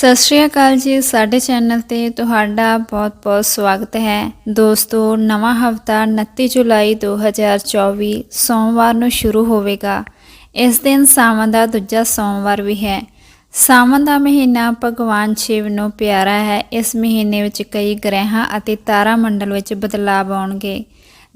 ਸਤਿ ਸ਼੍ਰੀ ਅਕਾਲ ਜੀ ਸਾਡੇ ਚੈਨਲ ਤੇ ਤੁਹਾਡਾ ਬਹੁਤ-ਬਹੁਤ ਸਵਾਗਤ ਹੈ। ਦੋਸਤੋ, ਨਵਾਂ ਹਫਤਾ 29 ਜੁਲਾਈ 2024 ਸੋਮਵਾਰ ਨੂੰ ਸ਼ੁਰੂ ਹੋਵੇਗਾ। ਇਸ ਦਿਨ ਸਾਵਣ ਦਾ ਦੂਜਾ ਸੋਮਵਾਰ ਵੀ ਹੈ। ਸਾਵਣ ਦਾ ਮਹੀਨਾ ਭਗਵਾਨ ਸ਼ਿਵ ਨੂੰ ਪਿਆਰਾ ਹੈ। ਇਸ ਮਹੀਨੇ ਵਿੱਚ ਕਈ ਗ੍ਰਹਿਾਂ ਅਤੇ ਤਾਰਾ ਮੰਡਲ ਵਿੱਚ ਬਦਲਾਅ ਆਉਣਗੇ।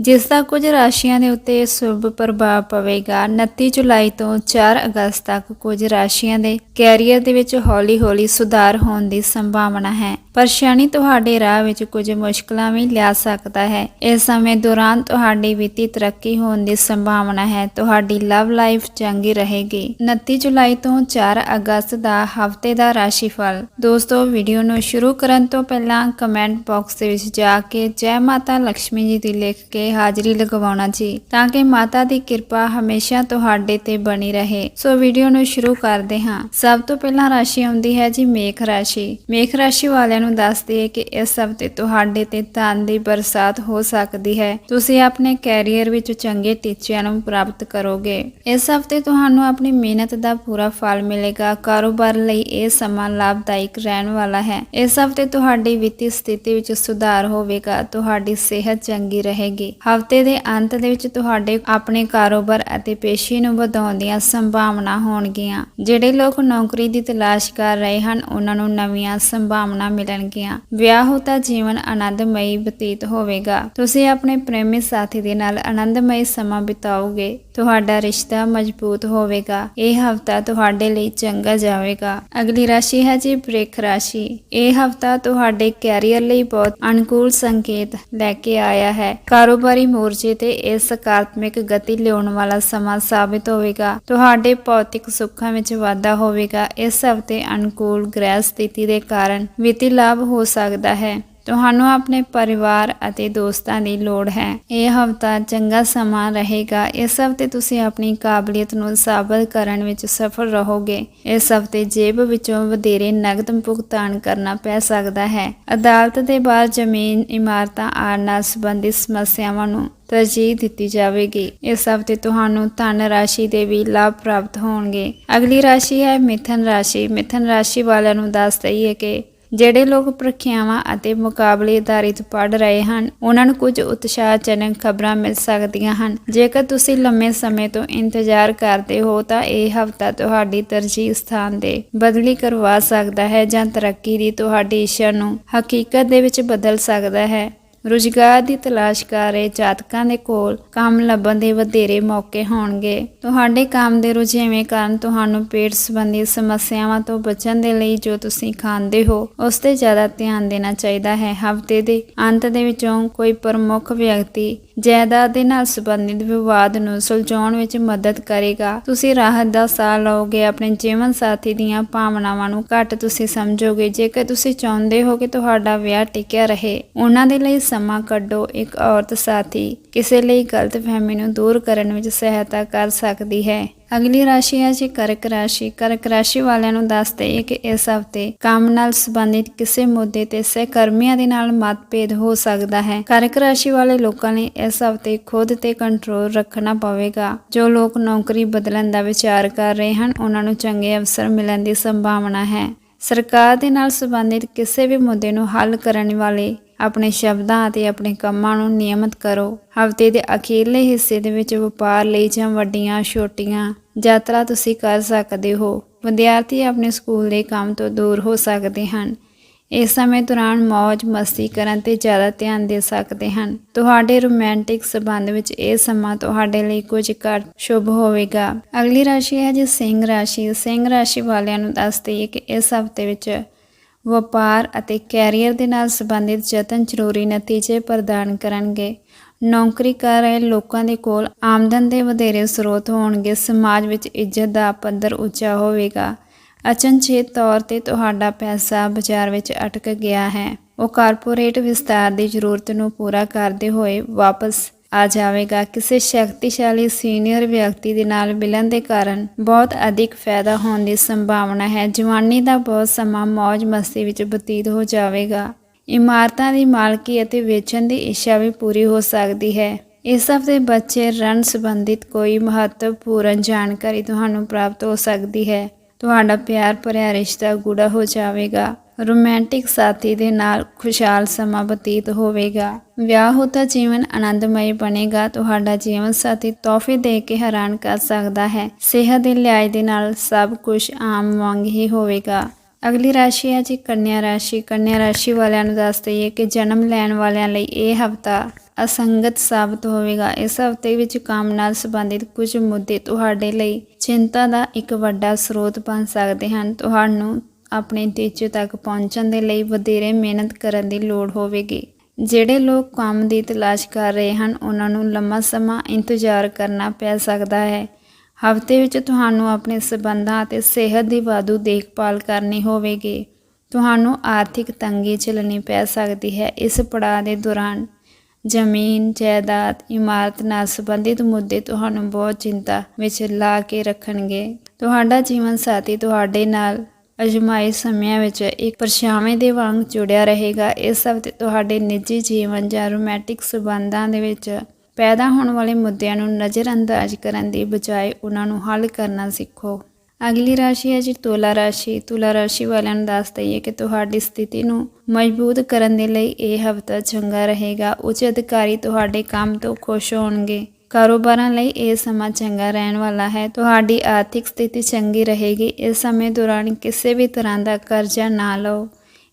ਜਿਸ ਦਾ ਕੁਝ ਰਾਸ਼ੀਆਂ ਦੇ ਉੱਤੇ ਸ਼ੁਭ ਪ੍ਰਭਾਵ ਪਵੇਗਾ। 29 ਜੁਲਾਈ ਤੋਂ 4 ਅਗਸਤ ਤੱਕ ਕੁਝ ਰਾਸ਼ੀਆਂ ਦੇ ਕੈਰੀਅਰ ਦੇ ਵਿੱਚ ਹੌਲੀ-ਹੌਲੀ ਸੁਧਾਰ ਹੋਣ ਦੀ ਸੰਭਾਵਨਾ ਹੈ। ਪਰ ਸ਼ਨੀ ਤੁਹਾਡੇ ਰਾਹ ਵਿੱਚ ਕੁਝ ਮੁਸ਼ਕਲਾਂ ਵੀ ਲਿਆ ਸਕਦਾ ਹੈ। ਇਸ ਸਮੇਂ ਦੌਰਾਨ ਤੁਹਾਡੀ ਵਿੱਤੀ ਤਰੱਕੀ ਹੋਣ ਦੀ ਸੰਭਾਵਨਾ ਹੈ। ਤੁਹਾਡੀ ਲਵ ਲਾਈਫ ਚੰਗੀ ਰਹੇਗੀ। 29 ਜੁਲਾਈ ਤੋਂ 4 ਅਗਸਤ ਦਾ ਹਫ਼ਤੇ ਦਾ ਰਾਸ਼ੀਫਲ। ਦੋਸਤੋ, ਵੀਡੀਓ ਨੂੰ ਸ਼ੁਰੂ ਕਰਨ ਤੋਂ ਪਹਿਲਾਂ ਕਮੈਂਟ ਬਾਕਸ ਦੇ ਵਿੱਚ ਜਾ ਕੇ ਜੈ ਮਾਤਾ ਲక్ష్ਮੀ ਜੀ ਦੀ ਲਿਖ ਕੇ ਹਾਜ਼ਰੀ ਲਗਵਾਉਣਾ ਜੀ ਤਾਂ ਕਿ ਮਾਤਾ ਦੀ ਕਿਰਪਾ ਹਮੇਸ਼ਾ ਤੁਹਾਡੇ ਤੇ ਬਣੀ ਰਹੇ। ਸੋ ਵੀਡੀਓ ਨੂੰ ਸ਼ੁਰੂ ਕਰਦੇ ਹਾਂ। ਸਭ ਤੋਂ ਪਹਿਲਾਂ ਰਾਸ਼ੀ ਆਉਂਦੀ ਹੈ ਜੀ ਮੇਖ ਰਾਸ਼ੀ। ਮੇਖ ਰਾਸ਼ੀ ਵਾਲਿਆਂ ਨੂੰ ਦੱਸ ਦਈਏ ਕਿ ਇਸ ਹਫ਼ਤੇ ਤੁਹਾਡੇ ਤੇ ਧਨ ਦੀ ਬਰਸਾਤ ਹੋ ਸਕਦੀ ਹੈ। ਤੁਸੀਂ ਆਪਣੇ ਕੈਰੀਅਰ ਵਿੱਚ ਚੰਗੇ ਟੀਚਿਆਂ ਨੂੰ ਪ੍ਰਾਪਤ ਕਰੋਗੇ। ਇਸ ਹਫ਼ਤੇ ਤੁਹਾਨੂੰ ਆਪਣੀ ਮਿਹਨਤ ਦਾ ਪੂਰਾ ਫਲ ਮਿਲੇਗਾ। ਕਾਰੋਬਾਰ ਲਈ ਇਹ ਸਮਾਂ ਲਾਭਦਾਇਕ ਰਹਿਣ ਵਾਲਾ ਹੈ। ਇਸ ਹਫ਼ਤੇ ਤੁਹਾਡੀ ਵਿੱਤੀ ਸਥਿਤੀ ਵਿੱਚ ਸੁਧਾਰ ਹੋਵੇਗਾ। ਤੁਹਾਡੀ ਸਿਹਤ ਚੰਗੀ ਰਹੇਗੀ। ਹਫ਼ਤੇ ਦੇ ਅੰਤ ਦੇ ਵਿੱਚ ਤੁਹਾਡੇ ਆਪਣੇ ਕਾਰੋਬਾਰ ਅਤੇ ਪੇਸ਼ੀ ਨੂੰ ਵਧਾਉਣ ਦੀਆਂ ਸੰਭਾਵਨਾ ਹੋਣਗੀਆਂ। ਜਿਹੜੇ ਲੋਕ ਨੌਕਰੀ ਦੀ ਤਲਾਸ਼ ਕਰ ਰਹੇ ਹਨ, ਉਹਨਾਂ ਨੂੰ ਨਵੀਆਂ ਸੰਭਾਵਨਾ ਮਿਲਣਗੀਆਂ। ਵਿਆਹੁਤਾ ਜੀਵਨ ਆਨੰਦਮਈ ਬਤੀਤ ਹੋਵੇਗਾ। ਤੁਸੀਂ ਆਪਣੇ ਪ੍ਰੇਮੀ ਸਾਥੀ ਦੇ ਨਾਲ ਆਨੰਦਮਈ ਸਮਾਂ ਬਿਤਾਓਗੇ। ਤੁਹਾਡਾ ਰਿਸ਼ਤਾ ਮਜ਼ਬੂਤ ਹੋਵੇਗਾ। ਇਹ ਹਫਤਾ ਤੁਹਾਡੇ ਲਈ ਚੰਗਾ ਜਾਵੇਗਾ। ਅਗਲੀ ਰਾਸ਼ੀ ਹੈ ਜੀ ਬ੍ਰਿਖ ਰਾਸ਼ੀ। ਇਹ ਹਫਤਾ ਤੁਹਾਡੇ ਕੈਰੀਅਰ ਲਈ ਬਹੁਤ ਅਨੁਕੂਲ ਸੰਕੇਤ ਲੈ ਕੇ ਆਇਆ ਹੈ। ਕਾਰੋਬਾਰ ਮੋਰਚੇ ਤੇ ਇਹ ਸਕਾਰਾਤਮਕ ਗਤੀ ਲਿਆਉਣ ਵਾਲਾ ਸਮਾਂ ਸਾਬਿਤ ਹੋਵੇਗਾ। ਤੁਹਾਡੇ ਭੌਤਿਕ ਸੁੱਖਾਂ ਵਿੱਚ ਵਾਧਾ ਹੋਵੇਗਾ। ਇਸ ਹਫ਼ਤੇ ਅਨੁਕੂਲ ਗ੍ਰਹਿ ਸਥਿਤੀ ਦੇ ਕਾਰਨ ਵਿੱਤੀ ਲਾਭ ਹੋ ਸਕਦਾ ਹੈ। ਤੁਹਾਨੂੰ ਆਪਣੇ ਪਰਿਵਾਰ ਅਤੇ ਦੋਸਤਾਂ ਦੀ ਲੋੜ ਹੈ। ਇਹ ਹਫਤਾ ਚੰਗਾ ਸਮਾਂ ਰਹੇਗਾ। ਇਸ ਹਫ਼ਤੇ ਤੁਸੀਂ ਆਪਣੀ ਕਾਬਲੀਅਤ ਨੂੰ ਸਾਬਤ ਕਰਨ ਵਿੱਚ ਸਫਲ ਰਹੋਗੇ। ਇਸ ਹਫ਼ਤੇ ਜੇਬ ਵਿੱਚੋਂ ਵਧੇਰੇ ਨਗਦ ਭੁਗਤਾਨ ਕਰਨਾ ਪੈ ਸਕਦਾ ਹੈ। ਅਦਾਲਤ ਦੇ ਬਾਹਰ ਜ਼ਮੀਨ, ਇਮਾਰਤਾਂ ਆਦਿ ਨਾਲ ਸੰਬੰਧਿਤ ਸਮੱਸਿਆਵਾਂ ਨੂੰ ਤਰਜੀਹ ਦਿੱਤੀ ਜਾਵੇਗੀ। ਇਸ ਹਫ਼ਤੇ ਤੁਹਾਨੂੰ ਧਨ ਰਾਸ਼ੀ ਦੇ ਵੀ ਲਾਭ ਪ੍ਰਾਪਤ ਹੋਣਗੇ। ਅਗਲੀ ਰਾਸ਼ੀ ਹੈ ਮਿਥਨ ਰਾਸ਼ੀ। ਮਿਥਨ ਰਾਸ਼ੀ ਵਾਲਿਆਂ ਨੂੰ ਦੱਸ ਦਈਏ ਕਿ ਜਿਹੜੇ ਲੋਕ ਪ੍ਰੀਖਿਆਵਾਂ ਅਤੇ ਮੁਕਾਬਲੇ ਆਧਾਰਿਤ ਪੜ੍ਹ ਰਹੇ ਹਨ, ਉਹਨਾਂ ਨੂੰ ਕੁਝ ਉਤਸ਼ਾਹਜਨਕ ਖਬਰਾਂ ਮਿਲ ਸਕਦੀਆਂ ਹਨ। ਜੇਕਰ ਤੁਸੀਂ ਲੰਮੇ ਸਮੇਂ ਤੋਂ ਇੰਤਜ਼ਾਰ ਕਰਦੇ ਹੋ, ਤਾਂ ਇਹ ਹਫਤਾ ਤੁਹਾਡੀ ਤਰਜੀਹ ਸਥਾਨ ਦੇ ਬਦਲੀ ਕਰਵਾ ਸਕਦਾ ਹੈ ਜਾਂ ਤਰੱਕੀ ਦੀ ਤੁਹਾਡੀ ਇੱਛਾ ਨੂੰ ਹਕੀਕਤ ਦੇ ਵਿੱਚ ਬਦਲ ਸਕਦਾ ਹੈ। ਰੁਜ਼ਗਾਰ ਦੀ ਤਲਾਸ਼ ਕਰ ਰਹੇ ਜਾਤਕਾਂ ਦੇ ਕੋਲ ਕੰਮ ਲੱਭਣ ਦੇ ਵਧੇਰੇ ਮੌਕੇ ਹੋਣਗੇ। ਤੁਹਾਡੇ ਕੰਮ ਦੇ ਰੁਝੇਵੇਂ ਕਾਰਨ ਤੁਹਾਨੂੰ ਪੇਟ ਸੰਬੰਧੀ ਸਮੱਸਿਆਵਾਂ ਤੋਂ ਬਚਣ ਦੇ ਲਈ ਜੋ ਤੁਸੀਂ ਖਾਂਦੇ ਹੋ, ਉਸ ਤੇ ਜ਼ਿਆਦਾ ਧਿਆਨ ਦੇਣਾ ਚਾਹੀਦਾ ਹੈ। ਹਫ਼ਤੇ ਦੇ ਅੰਤ ਦੇ ਵਿੱਚੋਂ ਕੋਈ ਪ੍ਰਮੁੱਖ ਵਿਅਕਤੀ ਜਾਇਦਾਦ ਦੇ ਨਾਲ ਸੰਬੰਧਿਤ ਵਿਵਾਦ ਨੂੰ ਸੁਲਝਾਉਣ ਵਿੱਚ ਮਦਦ ਕਰੇਗਾ। ਤੁਸੀਂ ਰਾਹਤ ਦਾ ਸਾਹ ਲਓਗੇ, ਆਪਣੇ ਜੀਵਨ ਸਾਥੀ ਦੀਆਂ ਭਾਵਨਾਵਾਂ ਨੂੰ ਘੱਟ ਤੁਸੀਂ ਸਮਝੋਗੇ। ਜੇਕਰ ਤੁਸੀਂ ਚਾਹੁੰਦੇ ਹੋ ਕਿ ਤੁਹਾਡਾ ਵਿਆਹ ਟਿਕਿਆ ਰਹੇ, ਉਹਨਾਂ ਦੇ ਲਈ ਸਮਾਂ ਕੱਢੋ। ਇੱਕ ਔਰਤ ਸਾਥੀ ਕਿਸੇ ਲਈ ਗਲਤਫਹਿਮੀ ਨੂੰ ਦੂਰ ਕਰਨ ਵਿੱਚ ਸਹਾਇਤਾ ਕਰ ਸਕਦੀ ਹੈ। ਅਗਲੀ ਰਾਸ਼ੀ ਹੈ ਜੀ, ਕਰਕ ਰਾਸ਼ੀ। ਕਰਕ ਰਾਸ਼ੀ ਵਾਲਿਆਂ ਨੂੰ ਦੱਸ ਦਈਏ ਕਿ ਇਸ ਹਫ਼ਤੇ ਕੰਮ ਨਾਲ ਸੰਬੰਧਿਤ ਕਿਸੇ ਮੁੱਦੇ ਤੇ ਸਹਿਕਰਮੀਆਂ ਦੇ ਨਾਲ ਮਤਭੇਦ ਹੋ ਸਕਦਾ ਹੈ। ਕਰਕ ਰਾਸ਼ੀ ਵਾਲੇ ਲੋਕਾਂ ਲਈ ਇਸ ਹਫ਼ਤੇ ਖੁਦ ਤੇ ਕੰਟਰੋਲ ਰੱਖਣਾ ਪਵੇਗਾ। ਜੋ ਲੋਕ ਨੌਕਰੀ ਬਦਲਣ ਦਾ ਵਿਚਾਰ ਕਰ ਰਹੇ ਹਨ, ਉਹਨਾਂ ਨੂੰ ਚੰਗੇ ਅਵਸਰ ਮਿਲਣ ਦੀ ਸੰਭਾਵਨਾ ਹੈ। ਸਰਕਾਰ ਦੇ ਨਾਲ ਸੰਬੰਧਿਤ ਕਿਸੇ ਵੀ ਮੁੱਦੇ ਨੂੰ ਹੱਲ ਕਰਨ ਵਾਲੇ ਆਪਣੇ ਸ਼ਬਦਾਂ ਅਤੇ ਆਪਣੇ ਕੰਮਾਂ ਨੂੰ ਨਿਯਮਿਤ ਕਰੋ। ਹਫ਼ਤੇ ਦੇ ਅਖੀਰਲੇ ਹਿੱਸੇ ਦੇ ਵਿੱਚ ਵਪਾਰ ਲਈ ਜਾਂ ਵੱਡੀਆਂ, ਛੋਟੀਆਂ ਯਾਤਰਾ ਤੁਸੀਂ ਕਰ ਸਕਦੇ ਹੋ। ਵਿਦਿਆਰਥੀ ਆਪਣੇ ਸਕੂਲ ਦੇ ਕੰਮ ਤੋਂ ਦੂਰ ਹੋ ਸਕਦੇ ਹਨ। ਇਸ ਸਮੇਂ ਦੌਰਾਨ ਮौज ਮਸਤੀ ਕਰਨ ਤੇ ਜ਼ਿਆਦਾ ਧਿਆਨ ਦੇ ਸਕਦੇ ਹਨ। ਤੁਹਾਡੇ ਰੋਮਾਂਟਿਕ ਸਬੰਧ ਵਿੱਚ ਇਹ ਸਮਾਂ ਤੁਹਾਡੇ ਲਈ ਕੁਝ ਘੱਟ ਸ਼ੁਭ ਹੋਵੇਗਾ। ਅਗਲੀ ਰਾਸ਼ੀ ਹੈ ਜੀ ਸਿੰਘ ਰਾਸ਼ੀ। ਸਿੰਘ ਰਾਸ਼ੀ ਵਾਲਿਆਂ ਨੂੰ ਦੱਸ ਦਈਏ ਕਿ ਇਸ ਹਫ਼ਤੇ ਵਿੱਚ ਵਪਾਰ ਅਤੇ ਕੈਰੀਅਰ ਦੇ ਨਾਲ ਸੰਬੰਧਿਤ ਯਤਨ ਜ਼ਰੂਰੀ ਨਤੀਜੇ ਪ੍ਰਦਾਨ ਕਰਨਗੇ। ਨੌਕਰੀ ਕਰ ਰਹੇ ਲੋਕਾਂ ਦੇ ਕੋਲ ਆਮਦਨ ਦੇ ਵਧੇਰੇ ਸਰੋਤ ਹੋਣਗੇ। ਸਮਾਜ ਵਿੱਚ ਇੱਜ਼ਤ ਦਾ ਪੱਧਰ ਉੱਚਾ ਹੋਵੇਗਾ। ਅਚਨਚੇਤ ਤੌਰ ਤੇ ਤੁਹਾਡਾ ਪੈਸਾ ਬਾਜ਼ਾਰ ਵਿੱਚ ਅਟਕ ਗਿਆ ਹੈ। ਉਹ ਕਾਰਪੋਰੇਟ ਵਿਸਤਾਰ ਦੀ ਜ਼ਰੂਰਤ ਨੂੰ ਪੂਰਾ ਕਰਦੇ ਹੋਏ ਵਾਪਸ ਆ ਜਾਵੇਗਾ। ਕਿਸੇ ਸ਼ਕਤੀਸ਼ਾਲੀ ਸੀਨੀਅਰ ਵਿਅਕਤੀ ਦੇ ਨਾਲ ਮਿਲਣ ਦੇ ਕਾਰਨ ਬਹੁਤ ਅਧਿਕ ਫਾਇਦਾ ਹੋਣ ਦੀ ਸੰਭਾਵਨਾ ਹੈ। ਜਵਾਨੀ ਦਾ ਬਹੁਤ ਸਮਾਂ ਮौज ਮਸਤੀ ਵਿੱਚ ਬਤੀਤ ਹੋ ਜਾਵੇਗਾ। ਇਮਾਰਤਾਂ ਦੀ ਮਾਲਕੀ ਅਤੇ ਵੇਚਣ ਦੀ ਇੱਛਾ ਵੀ ਪੂਰੀ ਹੋ ਸਕਦੀ ਹੈ। ਇਸ ਹਫ਼ਤੇ ਬੱਚੇ ਰਣ ਸੰਬੰਧਿਤ ਕੋਈ ਮਹੱਤਵਪੂਰਨ ਜਾਣਕਾਰੀ ਤੁਹਾਨੂੰ ਪ੍ਰਾਪਤ ਹੋ ਸਕਦੀ ਹੈ। ਤੁਹਾਡਾ ਪਿਆਰ ਭਰਿਆ ਰਿਸ਼ਤਾ ਗੂੜਾ ਹੋ ਜਾਵੇਗਾ। ਰੋਮਾਂਟਿਕ ਸਾਥੀ ਦੇ ਨਾਲ ਖੁਸ਼ਹਾਲ ਸਮਾਂ ਬਤੀਤ ਹੋਵੇਗਾ। ਵਿਆਹ ਦਾ ਜੀਵਨ ਆਨੰਦਮਈ ਬਣੇਗਾ। ਤੁਹਾਡਾ ਜੀਵਨ ਸਾਥੀ ਤੋਹਫੇ ਦੇ ਕੇ ਹੈਰਾਨ ਕਰ ਸਕਦਾ ਹੈ। ਸਿਹਤ ਦੇ ਲਿਹਾਜ਼ ਦੇ ਨਾਲ ਸਭ ਕੁਝ ਆਮ ਵਾਂਗ ਹੀ ਹੋਵੇਗਾ। ਅਗਲੀ ਰਾਸ਼ੀ ਹੈ ਜੀ ਕੰਨਿਆ ਰਾਸ਼ੀ। ਕੰਨਿਆ ਰਾਸ਼ੀ ਵਾਲਿਆਂ ਨੂੰ ਦੱਸ ਦਈਏ ਕਿ ਜਨਮ ਲੈਣ ਵਾਲਿਆਂ ਲਈ ਇਹ ਹਫਤਾ ਅਸੰਗਤ ਸਾਬਤ ਹੋਵੇਗਾ। ਇਸ ਹਫ਼ਤੇ ਵਿੱਚ ਕੰਮ ਨਾਲ ਸੰਬੰਧਿਤ ਕੁਝ ਮੁੱਦੇ ਤੁਹਾਡੇ ਲਈ ਚਿੰਤਾ ਦਾ ਇੱਕ ਵੱਡਾ ਸਰੋਤ ਬਣ ਸਕਦੇ ਹਨ। ਤੁਹਾਨੂੰ ਆਪਣੇ ਟੀਚੇ ਤੱਕ ਪਹੁੰਚਣ ਦੇ ਲਈ ਵਧੇਰੇ ਮਿਹਨਤ ਕਰਨ ਦੀ ਲੋੜ ਹੋਵੇਗੀ। ਜਿਹੜੇ ਲੋਕ ਕੰਮ ਦੀ ਤਲਾਸ਼ ਕਰ ਰਹੇ ਹਨ, ਉਹਨਾਂ ਨੂੰ ਲੰਮਾ ਸਮਾਂ ਇੰਤਜ਼ਾਰ ਕਰਨਾ ਪੈ ਸਕਦਾ ਹੈ। ਹਫ਼ਤੇ ਵਿੱਚ ਤੁਹਾਨੂੰ ਆਪਣੇ ਸਬੰਧਾਂ ਅਤੇ ਸਿਹਤ ਦੀ ਵਾਧੂ ਦੇਖਭਾਲ ਕਰਨੀ ਹੋਵੇਗੀ। ਤੁਹਾਨੂੰ ਆਰਥਿਕ ਤੰਗੀ ਝੱਲਣੀ ਪੈ ਸਕਦੀ ਹੈ। ਇਸ ਪੜਾਅ ਦੇ ਦੌਰਾਨ ਜ਼ਮੀਨ, ਜਾਇਦਾਦ, ਇਮਾਰਤ ਨਾਲ ਸੰਬੰਧਿਤ ਮੁੱਦੇ ਤੁਹਾਨੂੰ ਬਹੁਤ ਚਿੰਤਾ ਵਿੱਚ ਲਾ ਕੇ ਰੱਖਣਗੇ। ਤੁਹਾਡਾ ਜੀਵਨ ਸਾਥੀ ਤੁਹਾਡੇ ਨਾਲ ਅਜਮਾਈ ਸਮਿਆਂ ਵਿੱਚ ਇੱਕ ਪਰਛਾਵੇਂ ਦੇ ਵਾਂਗ ਜੁੜਿਆ ਰਹੇਗਾ। ਇਸ ਹਫ਼ਤੇ ਤੁਹਾਡੇ ਨਿੱਜੀ ਜੀਵਨ ਜਾਂ ਰੋਮਾਂਟਿਕ ਸਬੰਧਾਂ ਦੇ ਵਿੱਚ ਪੈਦਾ ਹੋਣ ਵਾਲੇ ਮੁੱਦਿਆਂ ਨੂੰ ਨਜ਼ਰਅੰਦਾਜ਼ ਕਰਨ ਦੀ ਬਜਾਏ ਉਹਨਾਂ ਨੂੰ ਹੱਲ ਕਰਨਾ ਸਿੱਖੋ। ਅਗਲੀ ਰਾਸ਼ੀ ਹੈ ਜੀ ਤੁਲਾ ਰਾਸ਼ੀ। ਤੁਲਾ ਰਾਸ਼ੀ ਵਾਲਿਆਂ ਨੂੰ ਦੱਸ ਦਈਏ ਕਿ ਤੁਹਾਡੀ ਸਥਿਤੀ ਨੂੰ ਮਜ਼ਬੂਤ ਕਰਨ ਦੇ ਲਈ ਇਹ ਹਫਤਾ ਚੰਗਾ ਰਹੇਗਾ। ਉੱਚ ਅਧਿਕਾਰੀ ਤੁਹਾਡੇ ਕੰਮ ਤੋਂ ਖੁਸ਼ ਹੋਣਗੇ। ਕਾਰੋਬਾਰਾਂ ਲਈ ਇਹ ਸਮਾਂ ਚੰਗਾ ਰਹਿਣ ਵਾਲਾ ਹੈ। ਤੁਹਾਡੀ ਆਰਥਿਕ ਸਥਿਤੀ ਚੰਗੀ ਰਹੇਗੀ। ਇਸ ਸਮੇਂ ਦੌਰਾਨ ਕਿਸੇ ਵੀ ਤਰ੍ਹਾਂ ਦਾ ਕਰਜ਼ਾ ਨਾ ਲਓ।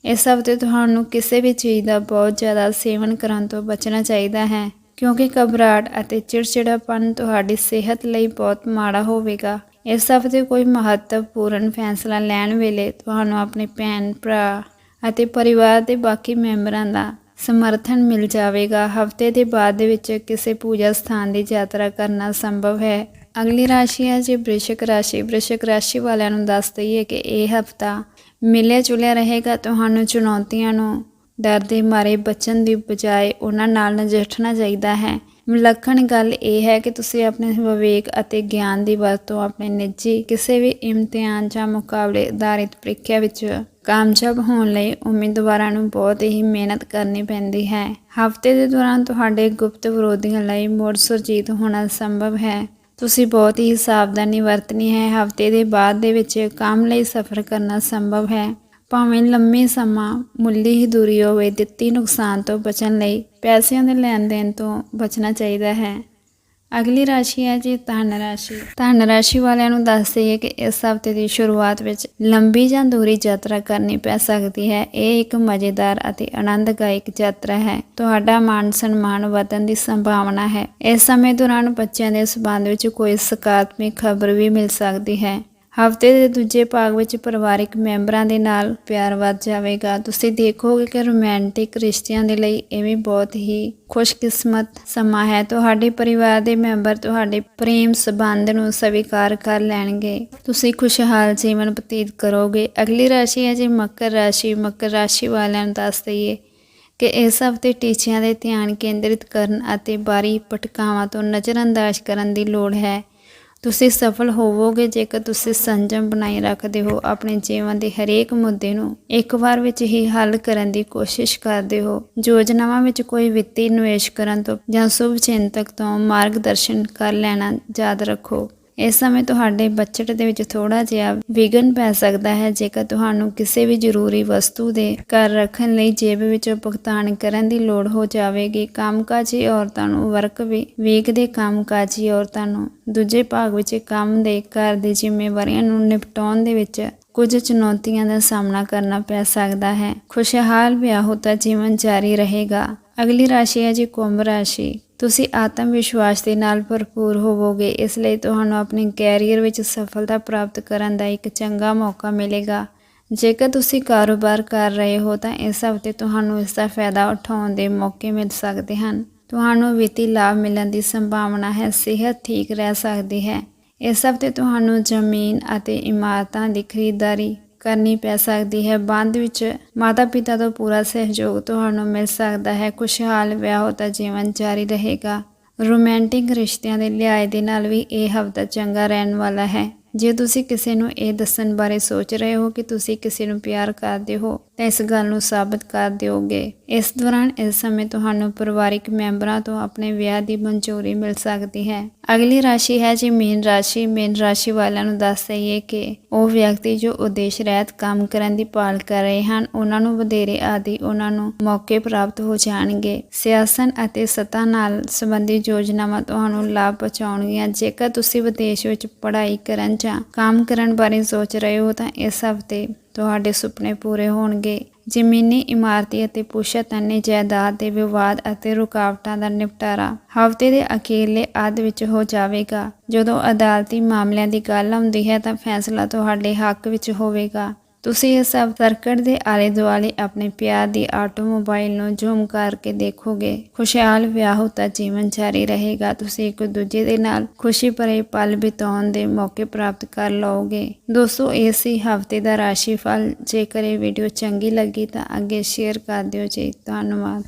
ਇਸ ਹਫ਼ਤੇ ਤੁਹਾਨੂੰ ਕਿਸੇ ਵੀ ਚੀਜ਼ ਦਾ ਬਹੁਤ ਜ਼ਿਆਦਾ ਸੇਵਨ ਕਰਨ ਤੋਂ ਬਚਣਾ ਚਾਹੀਦਾ ਹੈ। ਕਿਉਂਕਿ ਘਬਰਾਹਟ ਅਤੇ ਚਿੜਚਿੜਾਪਨ ਤੁਹਾਡੀ ਸਿਹਤ ਲਈ ਬਹੁਤ ਮਾੜਾ ਹੋਵੇਗਾ। ਇਸ ਹਫ਼ਤੇ ਕੋਈ ਮਹੱਤਵਪੂਰਨ ਫੈਸਲਾ ਲੈਣ ਵੇਲੇ ਤੁਹਾਨੂੰ ਆਪਣੇ ਭੈਣ, ਭਰਾ ਅਤੇ ਪਰਿਵਾਰ ਦੇ ਬਾਕੀ ਮੈਂਬਰਾਂ ਦਾ ਸਮਰਥਨ ਮਿਲ ਜਾਵੇਗਾ। ਹਫ਼ਤੇ ਦੇ ਬਾਅਦ ਦੇ ਵਿੱਚ ਕਿਸੇ ਪੂਜਾ ਸਥਾਨ ਦੀ ਯਾਤਰਾ ਕਰਨਾ ਸੰਭਵ ਹੈ। ਅਗਲੀ ਰਾਸ਼ੀ ਹੈ ਜੀ ਬ੍ਰਿਸ਼ਕ ਰਾਸ਼ੀ। ਬ੍ਰਿਸ਼ਕ ਰਾਸ਼ੀ ਵਾਲਿਆਂ ਨੂੰ ਦੱਸ ਦਈਏ ਕਿ ਇਹ ਹਫਤਾ ਮਿਲਿਆ ਜੁਲਿਆ ਰਹੇਗਾ। ਤੁਹਾਨੂੰ ਚੁਣੌਤੀਆਂ ਨੂੰ ਡਰ ਦੇ ਮਾਰੇ ਬਚਣ ਦੀ ਬਜਾਏ ਉਹਨਾਂ ਨਾਲ ਨਜਿੱਠਣਾ ਚਾਹੀਦਾ ਹੈ। ਵਿਲੱਖਣ ਗੱਲ ਇਹ ਹੈ ਕਿ ਤੁਸੀਂ ਆਪਣੇ ਵਿਵੇਕ ਅਤੇ ਗਿਆਨ ਦੀ ਵਰਤੋਂ ਆਪਣੇ ਨਿੱਜੀ, ਕਿਸੇ ਵੀ ਇਮਤਿਹਾਨ ਜਾਂ ਮੁਕਾਬਲੇ ਆਧਾਰਿਤ ਪ੍ਰੀਖਿਆ ਵਿੱਚ ਕਾਮਯਾਬ ਹੋਣ ਲਈ ਉਮੀਦਵਾਰਾਂ ਨੂੰ ਬਹੁਤ ਹੀ ਮਿਹਨਤ ਕਰਨੀ ਪੈਂਦੀ ਹੈ। ਹਫ਼ਤੇ ਦੇ ਦੌਰਾਨ ਤੁਹਾਡੇ ਗੁਪਤ ਵਿਰੋਧੀਆਂ ਲਈ ਮੁੜ ਸੁਰਜੀਤ ਹੋਣਾ ਸੰਭਵ ਹੈ। ਤੁਸੀਂ ਬਹੁਤ ਹੀ ਸਾਵਧਾਨੀ ਵਰਤਣੀ ਹੈ। ਹਫ਼ਤੇ ਦੇ ਬਾਅਦ ਦੇ ਵਿੱਚ ਕੰਮ ਲਈ ਸਫ਼ਰ ਕਰਨਾ ਸੰਭਵ ਹੈ। ਭਾਵੇਂ ਲੰਮੇ ਸਮਾਂ ਮੁੱਲੀ ਹੀ ਦੂਰੀ ਹੋਵੇ, ਦਿੱਤੀ ਨੁਕਸਾਨ ਤੋਂ ਬਚਣ ਲਈ ਪੈਸਿਆਂ ਦੇ ਲੈਣ ਦੇਣ ਤੋਂ ਬਚਣਾ ਚਾਹੀਦਾ ਹੈ। ਅਗਲੀ ਰਾਸ਼ੀ ਹੈ ਜੀ ਧਨ ਰਾਸ਼ੀ। ਧਨ ਰਾਸ਼ੀ ਵਾਲਿਆਂ ਨੂੰ ਦੱਸ ਦਈਏ ਕਿ ਇਸ ਹਫ਼ਤੇ ਦੀ ਸ਼ੁਰੂਆਤ ਵਿੱਚ ਲੰਬੀ ਜਾਂ ਦੂਰੀ ਯਾਤਰਾ ਕਰਨੀ ਪੈ ਸਕਦੀ ਹੈ। ਇਹ ਇੱਕ ਮਜ਼ੇਦਾਰ ਅਤੇ ਆਨੰਦਦਾਇਕ ਯਾਤਰਾ ਹੈ। ਤੁਹਾਡਾ ਮਾਨ ਸਨਮਾਨ ਵਧਣ ਦੀ ਸੰਭਾਵਨਾ ਹੈ। ਇਸ ਸਮੇਂ ਦੌਰਾਨ ਬੱਚਿਆਂ ਦੇ ਸਬੰਧ ਵਿੱਚ ਕੋਈ ਸਕਾਰਾਤਮਕ ਖਬਰ ਵੀ ਮਿਲ ਸਕਦੀ ਹੈ। ਹਫ਼ਤੇ ਦੇ ਦੂਜੇ ਭਾਗ ਵਿੱਚ ਪਰਿਵਾਰਿਕ ਮੈਂਬਰਾਂ ਦੇ ਨਾਲ ਪਿਆਰ ਵੱਧ ਜਾਵੇਗਾ। ਤੁਸੀਂ ਦੇਖੋਗੇ ਕਿ ਰੋਮਾਂਟਿਕ ਰਿਸ਼ਤਿਆਂ ਦੇ ਲਈ ਇਹ ਵੀ ਬਹੁਤ ਹੀ ਖੁਸ਼ਕਿਸਮਤ ਸਮਾਂ ਹੈ। ਤੁਹਾਡੇ ਪਰਿਵਾਰ ਦੇ ਮੈਂਬਰ ਤੁਹਾਡੇ ਪ੍ਰੇਮ ਸਬੰਧ ਨੂੰ ਸਵੀਕਾਰ ਕਰ ਲੈਣਗੇ। ਤੁਸੀਂ ਖੁਸ਼ਹਾਲ ਜੀਵਨ ਬਤੀਤ ਕਰੋਗੇ। ਅਗਲੀ ਰਾਸ਼ੀ ਹੈ ਜੀ ਮਕਰ ਰਾਸ਼ੀ। ਮਕਰ ਰਾਸ਼ੀ ਵਾਲਿਆਂ ਨੂੰ ਦੱਸ ਦਈਏ ਕਿ ਇਸ ਹਫ਼ਤੇ ਟੀਚਿਆਂ ਦੇ ਧਿਆਨ ਕੇਂਦਰਿਤ ਕਰਨ ਅਤੇ ਬਾਰੀ ਪਟਕਾਵਾਂ ਤੋਂ ਨਜ਼ਰਅੰਦਾਜ਼ ਕਰਨ ਦੀ ਲੋੜ ਹੈ। ਤੁਸੀਂ ਸਫਲ ਹੋਵੋਗੇ ਜੇਕਰ ਤੁਸੀਂ ਸੰਜਮ ਬਣਾਈ ਰੱਖਦੇ ਹੋ ਆਪਣੇ ਜੀਵਨ ਦੇ ਹਰੇਕ ਮੁੱਦੇ ਨੂੰ ਇੱਕ ਵਾਰ ਵਿੱਚ ਹੀ ਹੱਲ ਕਰਨ ਦੀ ਕੋਸ਼ਿਸ਼ ਕਰਦੇ ਹੋ। ਯੋਜਨਾਵਾਂ ਵਿੱਚ ਕੋਈ ਵਿੱਤੀ ਨਿਵੇਸ਼ ਕਰਨ ਤੋਂ ਜਾਂ ਸ਼ੁਭ ਚਿੰਤਕ ਤੋਂ ਮਾਰਗਦਰਸ਼ਨ ਕਰ ਲੈਣਾ ਯਾਦ ਰੱਖੋ। ਇਸ ਸਮੇਂ ਤੁਹਾਡੇ ਬਜਟ ਦੇ ਵਿੱਚ ਥੋੜਾ ਜਿਹਾ ਵਿਘਨ ਪੈ ਸਕਦਾ ਹੈ, ਜੇਕਰ ਤੁਹਾਨੂੰ ਕਿਸੇ ਵੀ ਜ਼ਰੂਰੀ ਵਸਤੂ ਦੇ ਘਰ ਰੱਖਣ ਲਈ ਜੇਬ ਵਿੱਚੋਂ ਭੁਗਤਾਨ ਕਰਨ ਦੀ ਲੋੜ ਹੋ ਜਾਵੇਗੀ। ਕੰਮਕਾਜੀ ਔਰਤਾਂ ਨੂੰ ਵਰਕ ਵੀ, ਵੀਕ ਦੇ ਕੰਮਕਾਜੀ ਔਰਤਾਂ ਨੂੰ ਦੂਜੇ ਭਾਗ ਵਿੱਚ ਕੰਮ ਦੇ ਘਰ ਦੀ ਜ਼ਿੰਮੇਵਾਰੀਆਂ ਨੂੰ ਨਿਪਟਾਉਣ ਦੇ ਵਿੱਚ ਕੁਝ ਚੁਣੌਤੀਆਂ ਦਾ ਸਾਹਮਣਾ ਕਰਨਾ ਪੈ ਸਕਦਾ ਹੈ। ਖੁਸ਼ਹਾਲ ਵਿਆਹੁਤਾ ਜੀਵਨ ਜਾਰੀ ਰਹੇਗਾ। ਅਗਲੀ ਰਾਸ਼ੀ ਹੈ ਜੀ ਕੁੰਭ ਰਾਸ਼ੀ। ਤੁਸੀਂ ਆਤਮ ਵਿਸ਼ਵਾਸ ਦੇ ਨਾਲ ਭਰਪੂਰ ਹੋਵੋਗੇ, ਇਸ ਲਈ ਤੁਹਾਨੂੰ ਆਪਣੇ ਕੈਰੀਅਰ ਵਿੱਚ ਸਫਲਤਾ ਪ੍ਰਾਪਤ ਕਰਨ ਦਾ ਇੱਕ ਚੰਗਾ ਮੌਕਾ ਮਿਲੇਗਾ। ਜੇਕਰ ਤੁਸੀਂ ਕਾਰੋਬਾਰ ਕਰ ਰਹੇ ਹੋ, ਤਾਂ ਇਸ ਹਫ਼ਤੇ ਤੁਹਾਨੂੰ ਇਸ ਦਾ ਫਾਇਦਾ ਉਠਾਉਣ ਦੇ ਮੌਕੇ ਮਿਲ ਸਕਦੇ ਹਨ। ਤੁਹਾਨੂੰ ਵਿੱਤੀ ਲਾਭ ਮਿਲਣ ਦੀ ਸੰਭਾਵਨਾ ਹੈ, ਸਿਹਤ ਠੀਕ ਰਹਿ ਸਕਦੀ ਹੈ। ਇਸ ਹਫ਼ਤੇ ਤੁਹਾਨੂੰ ਜ਼ਮੀਨ ਅਤੇ ਇਮਾਰਤਾਂ ਦੀ ਖਰੀਦਦਾਰੀ ਕਰਨੀ ਪੈ ਸਕਦੀ ਹੈ। ਬੰਦ ਵਿੱਚ ਮਾਤਾ ਪਿਤਾ ਤੋਂ ਪੂਰਾ ਸਹਿਯੋਗ ਤੁਹਾਨੂੰ ਮਿਲ ਸਕਦਾ ਹੈ। ਖੁਸ਼ਹਾਲ ਵਿਆਹਤਾ ਜੀਵਨ ਜਾਰੀ ਰਹੇਗਾ। ਰੋਮਾਂਟਿਕ ਰਿਸ਼ਤਿਆਂ ਦੇ ਲਿਹਾਜ਼ ਦੇ ਨਾਲ ਵੀ ਇਹ ਹਫਤਾ ਚੰਗਾ ਰਹਿਣ ਵਾਲਾ ਹੈ। ਜੇ ਤੁਸੀਂ ਕਿਸੇ ਨੂੰ ਇਹ ਦੱਸਣ ਬਾਰੇ ਸੋਚ ਰਹੇ ਹੋ ਕਿ ਤੁਸੀਂ ਕਿਸੇ ਨੂੰ ਪਿਆਰ ਕਰਦੇ ਹੋ, ਤਾਂ ਇਸ ਗੱਲ ਨੂੰ ਸਾਬਤ ਕਰ ਦਿਓਗੇ। ਇਸ ਦੌਰਾਨ ਇਸ ਸਮੇਂ ਤੁਹਾਨੂੰ ਪਰਿਵਾਰਿਕ ਮੈਂਬਰਾਂ ਤੋਂ ਆਪਣੇ ਵਿਆਹ ਦੀ ਮਨਜ਼ੂਰੀ ਮਿਲ ਸਕਦੀ ਹੈ। ਅਗਲੀ ਰਾਸ਼ੀ ਹੈ ਜੀ ਮੀਨ ਰਾਸ਼ੀ। ਮੀਨ ਰਾਸ਼ੀ ਵਾਲਿਆਂ ਨੂੰ ਦੱਸ ਦਈਏ ਕਿ ਉਹ ਵਿਅਕਤੀ ਜੋ ਉਦੇਸ਼ ਰਹਿਤ ਕੰਮ ਕਰਨ ਦੀ ਭਾਲ ਕਰ ਰਹੇ ਹਨ, ਉਹਨਾਂ ਨੂੰ ਵਧੇਰੇ ਆਦਿ ਉਹਨਾਂ ਨੂੰ ਮੌਕੇ ਪ੍ਰਾਪਤ ਹੋ ਜਾਣਗੇ। ਸਿਆਸਨ ਅਤੇ ਸੱਤਾ ਨਾਲ ਸੰਬੰਧੀ ਯੋਜਨਾਵਾਂ ਤੁਹਾਨੂੰ ਲਾਭ ਪਹੁੰਚਾਉਣਗੀਆਂ। ਜੇਕਰ ਤੁਸੀਂ ਵਿਦੇਸ਼ ਵਿੱਚ ਪੜ੍ਹਾਈ ਕਰਨ ਜਾਂ ਕੰਮ ਕਰਨ ਬਾਰੇ ਸੋਚ ਰਹੇ ਹੋ ਤਾਂ ਇਸ ਹਫ਼ਤੇ ਤੁਹਾਡੇ ਸੁਪਨੇ ਪੂਰੇ ਹੋਣਗੇ। ਜ਼ਮੀਨੀ ਇਮਾਰਤੀ ਅਤੇ ਪੁਸ਼ਤਨੀ ਜਾਇਦਾਦ ਦੇ ਵਿਵਾਦ ਅਤੇ ਰੁਕਾਵਟਾਂ ਦਾ ਨਿਪਟਾਰਾ ਹਫ਼ਤੇ ਦੇ ਅਖੀਰਲੇ ਅੱਧ ਵਿੱਚ ਹੋ ਜਾਵੇਗਾ। ਜਦੋਂ ਅਦਾਲਤੀ ਮਾਮਲਿਆਂ ਦੀ ਗੱਲ ਆਉਂਦੀ ਹੈ ਤਾਂ ਫੈਸਲਾ ਤੁਹਾਡੇ ਹੱਕ ਵਿੱਚ ਹੋਵੇਗਾ। ਤੁਸੀਂ ਇਹ ਸਭ ਸਰਕਟ ਦੇ ਆਲੇ ਦੁਆਲੇ ਆਪਣੇ ਪਿਆਰ ਦੀ ਆਟੋਮੋਬਾਈਲ ਨੂੰ ਜ਼ੂਮ ਕਰਕੇ ਦੇਖੋਗੇ। ਖੁਸ਼ਹਾਲ ਵਿਆਹੁਤਾ ਜੀਵਨ ਜਾਰੀ ਰਹੇਗਾ। ਤੁਸੀਂ ਇੱਕ ਦੂਜੇ ਦੇ ਨਾਲ ਖੁਸ਼ੀ ਭਰੇ ਪਲ ਬਿਤਾਉਣ ਦੇ ਮੌਕੇ ਪ੍ਰਾਪਤ ਕਰ ਲਓਗੇ। ਦੋਸਤੋ, ਇਹ ਸੀ ਹਫ਼ਤੇ ਦਾ ਰਾਸ਼ੀਫਲ ਜੇਕਰ ਇਹ ਵੀਡੀਓ ਚੰਗੀ ਲੱਗੀ ਤਾਂ ਅੱਗੇ ਸ਼ੇਅਰ ਕਰ ਦਿਓ ਜੀ। ਧੰਨਵਾਦ।